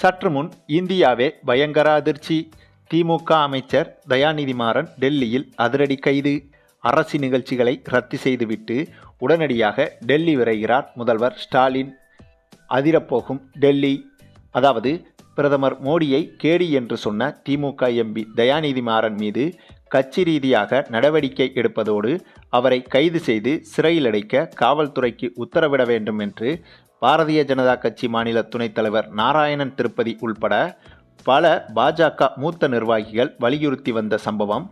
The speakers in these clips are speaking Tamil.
சற்று முன் இந்தியாவே பயங்கர அதிர்ச்சி. திமுக அமைச்சர் தயாநிதி மாறன் டெல்லியில் அதிரடி கைது. அரசு நிகழ்ச்சிகளை ரத்து செய்துவிட்டு உடனடியாக டெல்லி விரைகிறார் முதல்வர் ஸ்டாலின். அதிரப்போகும் டெல்லி. அதாவது பிரதமர் மோடியை கேடி என்று சொன்ன திமுக எம்பி தயாநிதி மாறன் மீது கட்சி ரீதியாக நடவடிக்கை எடுப்பதோடு அவரை கைது செய்து சிறையில் அடைக்க காவல்துறைக்கு உத்தரவிட வேண்டும் என்று பாரதிய ஜனதா கட்சி மாநில துணைத் தலைவர் நாராயணன் திருப்பதி உள்பட பல பாஜக மூத்த நிர்வாகிகள் வலியுறுத்தி வந்த சம்பவம்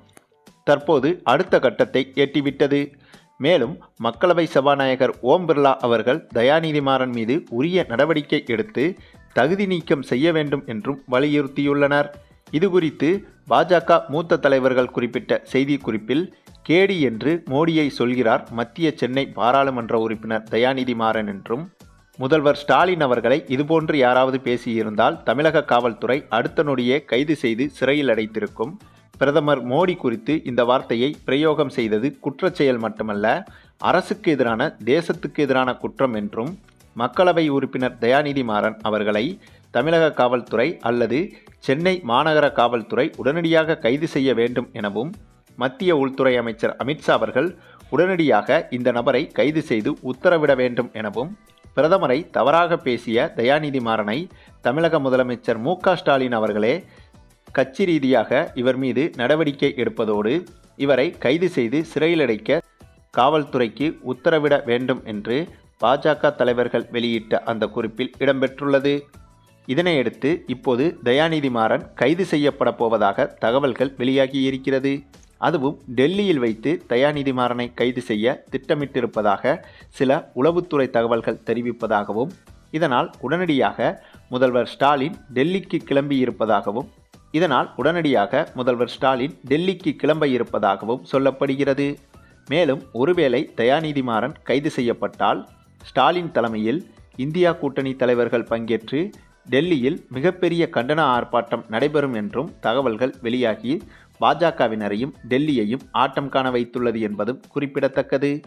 தற்போது அடுத்த கட்டத்தை எட்டிவிட்டது. மேலும் மக்களவை சபாநாயகர் ஓம் பிர்லா அவர்கள் தயாநிதி மாறன் மீது உரிய நடவடிக்கை எடுத்து தகுதி நீக்கம் செய்ய வேண்டும் என்றும் வலியுறுத்தியுள்ளனர். இதுகுறித்து பாஜக மூத்த தலைவர்கள் குறிப்பிட்ட செய்திக்குறிப்பில் கேடி என்று மோடியை சொல்கிறார் மத்திய சென்னை பாராளுமன்ற உறுப்பினர் தயாநிதி மாறன் என்றும் முதல்வர் ஸ்டாலின் அவர்களை இதுபோன்று யாராவது பேசியிருந்தால் தமிழக காவல்துறை அடுத்த நொடியே கைது செய்து சிறையில் அடைத்திருக்கும். பிரதமர் மோடி குறித்து இந்த வார்த்தையை பிரயோகம் செய்தது குற்றச்செயல் மட்டுமல்ல அரசுக்கு எதிரான தேசத்துக்கு எதிரான குற்றம் என்றும் மக்களவை உறுப்பினர் தயாநிதி மாறன் அவர்களை தமிழக காவல்துறை அல்லது சென்னை மாநகர காவல்துறை உடனடியாக கைது செய்ய வேண்டும் எனவும் மத்திய உள்துறை அமைச்சர் அமித்ஷா அவர்கள் உடனடியாக இந்த நபரை கைது செய்து உத்தரவிட வேண்டும் எனவும் பிரதமரை தவறாக பேசிய தயாநிதி மாறனை தமிழக முதலமைச்சர் மு ஸ்டாலின் அவர்களே கட்சி ரீதியாக இவர் மீது நடவடிக்கை எடுப்பதோடு இவரை கைது செய்து சிறையில் அடைக்க காவல்துறைக்கு உத்தரவிட வேண்டும் என்று பாஜக தலைவர்கள் வெளியிட்ட அந்த குறிப்பில் இடம்பெற்றுள்ளது. இதனையடுத்து இப்போது தயாநிதி மாறன் கைது செய்யப்பட போவதாக தகவல்கள் வெளியாகி இருக்கிறது அதுவும் டெல்லியில் வைத்து தயாநிதி மாறனை கைது செய்ய திட்டமிட்டிருப்பதாக சில உளவுத்துறை தகவல்கள் தெரிவிப்பதாகவும் இதனால் உடனடியாக முதல்வர் ஸ்டாலின் டெல்லிக்கு கிளம்பி இருப்பதாகவும் இதனால் உடனடியாக முதல்வர் ஸ்டாலின் டெல்லிக்கு கிளம்ப இருப்பதாகவும் சொல்லப்படுகிறது. மேலும் ஒருவேளை தயாநிதி மாறன் கைது செய்யப்பட்டால் ஸ்டாலின் தலைமையில் இந்தியா கூட்டணி தலைவர்கள் பங்கேற்று டெல்லியில் மிகப்பெரிய கண்டன ஆர்ப்பாட்டம் நடைபெறும் என்றும் தகவல்கள் வெளியாகி பாஜகவினரையும் டெல்லியையும் ஆட்டம் காண வைத்துள்ளது என்பதும் குறிப்பிடத்தக்கது.